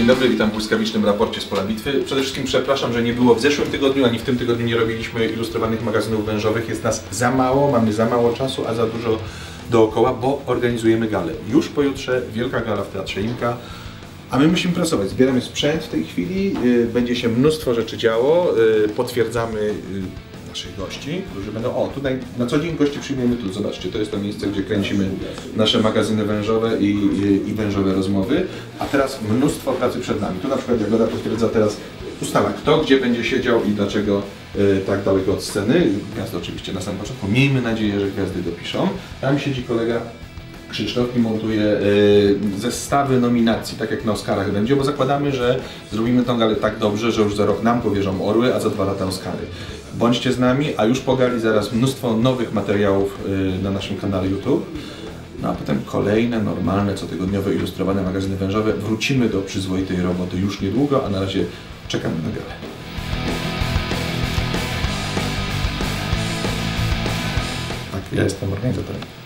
Dzień dobry, witam w błyskawicznym raporcie z pola bitwy. Przede wszystkim przepraszam, że nie było w zeszłym tygodniu, ani w tym tygodniu nie robiliśmy ilustrowanych magazynów wężowych. Jest nas za mało, mamy za mało czasu, a za dużo dookoła, bo organizujemy galę. Już pojutrze wielka gala w Teatrze Imka. A my musimy pracować. Zbieramy sprzęt w tej chwili, yy, będzie się mnóstwo rzeczy działo, yy, potwierdzamy yy, naszych gości, którzy będą. O, tutaj na co dzień gości przyjmujemy tu. Zobaczcie, to jest to miejsce, gdzie kręcimy nasze magazyny wężowe i, i, i wężowe rozmowy. A teraz mnóstwo pracy przed nami. Tu na przykład Jagoda potwierdza teraz ustala, kto gdzie będzie siedział i dlaczego y, tak daleko od sceny. Gwiazdy oczywiście na samym początku. Miejmy nadzieję, że gwiazdy dopiszą. Tam siedzi kolega Krzysztof i montuje y, zestawy nominacji, tak jak na Oscarach będzie, bo zakładamy, że zrobimy tą galę tak dobrze, że już za rok nam powierzą orły, a za dwa lata Oscary. Bądźcie z nami, a już po gali zaraz mnóstwo nowych materiałów y, na naszym kanale YouTube. No a potem kolejne, normalne, cotygodniowe, ilustrowane magazyny wężowe. Wrócimy do przyzwoitej roboty już niedługo, a na razie czekamy na galę. Tak, ja jestem organizatorem.